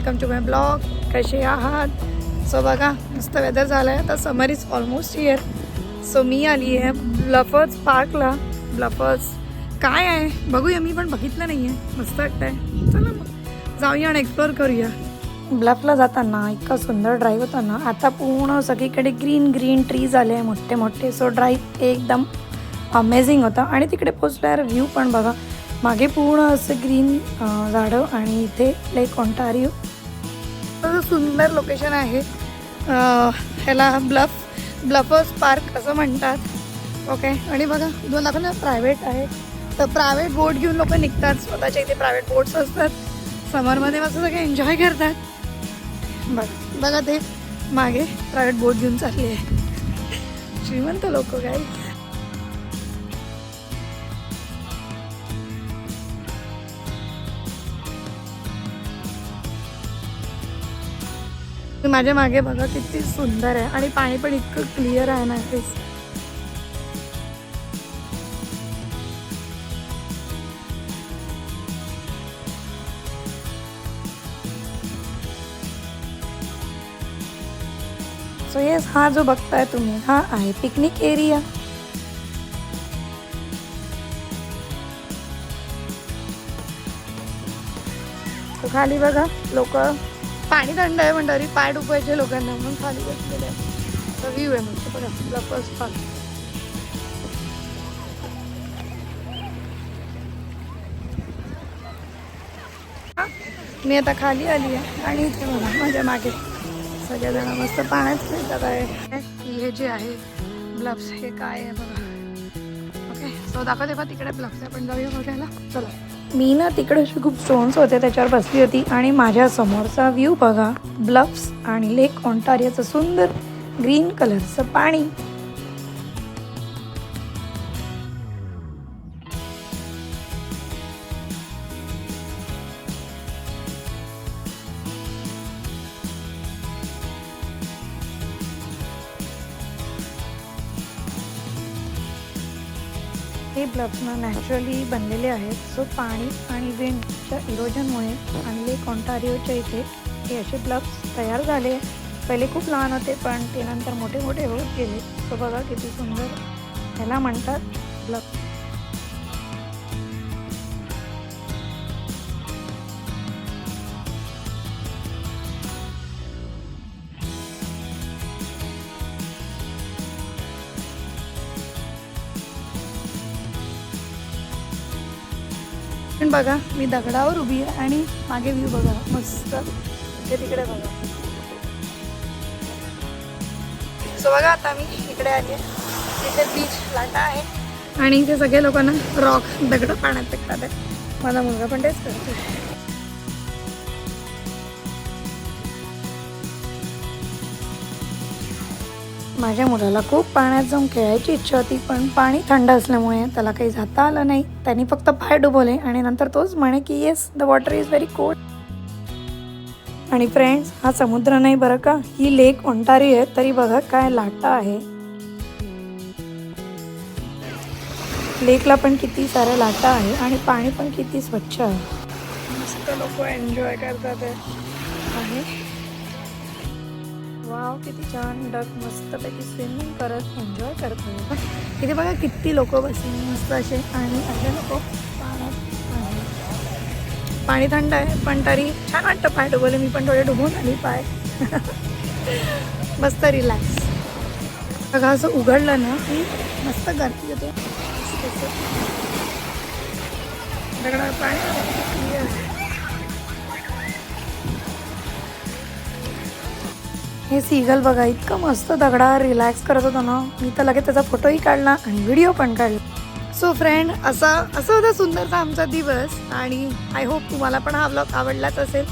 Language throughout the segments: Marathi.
माय ब्लॉग. कसे आहात? सो बघा मस्त वेदर झालं आहे आता summer is almost year so मी आली आहे ब्लफर्स पार्कला ब्लफर्स काय आहे? बघूया मी पण बघितलं नाही आहे मस्त वाटतंय. चला मग. जाऊया आणि एक्सप्लोअर करूया. ब्लफला जाताना इतका सुंदर ड्राईव्ह होता ना. आता पूर्ण सगळीकडे ग्रीन ग्रीन ट्रीज आले आहे मोठे मोठे. सो ड्राईव्ह एकदम अमेझिंग होता. आणि तिकडे पोचल्यावर व्ह्यू पण बघा. मागे पूर्ण असं ग्रीन झाडं आणि इथे लेक ऑन्टारिओ असं सुंदर लोकेशन आहे. ह्याला ब्लफ ब्लफर्स पार्क असं म्हणतात. ओके आणि बघा दोन दाखवलं प्रायव्हेट आहे. तर प्रायव्हेट बोट घेऊन लोक निघतात. स्वतःच्या इथे प्रायव्हेट बोट्स असतात. समरमध्ये मस्त सगळे एन्जॉय करतात. बघ बघा ते मागे प्रायव्हेट बोट घेऊन चालली आहे श्रीमंत लोक काय माझ्या मागे बघा किती सुंदर आहे. आणि पाणी पण इतकं क्लिअर आहे ना तेच सो येस हा जो बघताय तुम्ही हा आहे पिकनिक एरिया खाली बघा लोक. पाणी थंड आहे म्हणतात पाय डुबायचे लोकांना म्हणून खाली बसलेले आहे. तर व्ह्यू आहे मस्त बघा ब्लफर्स पार्क मी आता खाली आली आहे आणि इथे बघा माझ्या मागे सगळेजण मस्त पाण्यात खेळतात आहे. की हे जे आहे ब्लब्स हे काय आहे बघा. ओके सो दाखवते बा तिकडे आहे पण जाऊया बघायला. चला. मी ना तिकडे असे खूप स्टोन्स होते त्याच्यावर बसली होती आणि माझ्या समोरचा व्ह्यू बघा. ब्लफ्स आणि लेक ऑन्टारियाचं सुंदर ग्रीन कलरचं पाणी. हे ब्लफ्स नॅचरली बनलेले आहेत. सो पाणी आणि विंडच्या इरोजनमुळे आणि कॉन्टारिओच्या इथे हे असे ब्लब्स तयार झाले. पहिले खूप लहान होते पण ते नंतर मोठे मोठे होत गेले. सो बघा किती सुंदर ह्याला म्हणतात ब्लब्स पण बघा मी दगडावर उभी आहे आणि मागे व्ह्यू बघा. मस्त. इकडे तिकडे बघा. सो बघा आता मी इकडे आली आहे. इथे बीच लाटा आहे. आणि इथे सगळ्या लोकांना रॉक दगड पाण्यात फेकतात आहे. माझा मुलगा पण तेच करतो माझ्या मुलाला खूप पाण्यात जाऊन खेळायची इच्छा होती पण पाणी थंड असल्यामुळे त्याला काही जाता आलं नाही. त्यांनी फक्त पाय डुबवले आणि नंतर तोच म्हणे की yes the water is very cold आणि फ्रेंड्स हा समुद्र नाही बरं का? ही लेक ओंटारी आहे तरी बघा काय लाटा आहे. लेकला पण किती साऱ्या लाटा आहे आणि पाणी पण किती स्वच्छ आहे. मस्त लोक एन्जॉय करतात आहे. वाव किती छान. डक मस्तपैकी स्विमिंग करत एन्जॉय करतो इथे बघा किती लोक बसले मस्त असे आणि असे लोक पाण्यात पाणी थंड आहे पण तरी छान वाटतं पाय डुबवले. मी पण थोडे डुबून आली पाय. मस्त रिलॅक्स बघा असं उघडलं ना की मस्त गर्दी होते. दगडा पाणी दगडावर पाणी हे सीगल बघा इतकं मस्त दगडा रिलॅक्स करत होता ना. मी तर लगेच त्याचा फोटोही काढला आणि व्हिडिओ पण काढला. सो फ्रेंड असा असं होता सुंदरचा आमचा दिवस आणि आय होप तुम्हाला पण हा ब्लॉग आवडलाच असेल.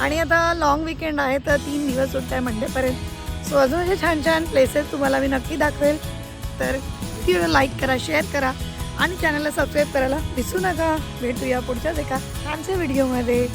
आणि आता लॉंग विकेंड आहे तर तीन दिवस सुद्धा आहे मंडेपर्यंत. सो अजून असे छान छान प्लेसेस तुम्हाला मी नक्की दाखवेल. तर व्हिडिओ लाईक करा शेअर करा आणि चॅनलला सबस्क्राईब करायला विसरू नका. भेटूया पुढच्याच एका आमच्या व्हिडिओमध्ये